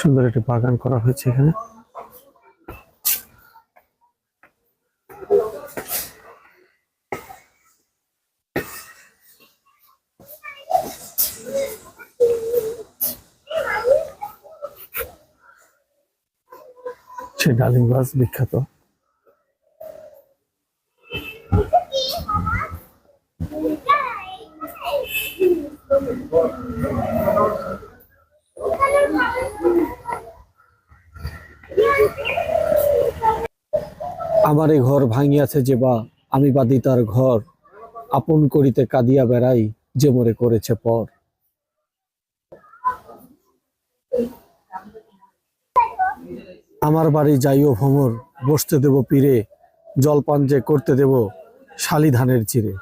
সুন্দর একটি বাগান করা হয়েছে এখানে। সে ডালিম গাছ বিখ্যাত। আমারে ঘর ভাঙিয়াছে যে বা আমি বাদি তার ঘর, আপন করিতে কাঁদিয়া বেড়াই যে মরে করেছে পর। আমার বাড়ি যাইও ভমর বসতে দেব পীরে, জলপান যে করতে দেব শালি ধানের চিরে।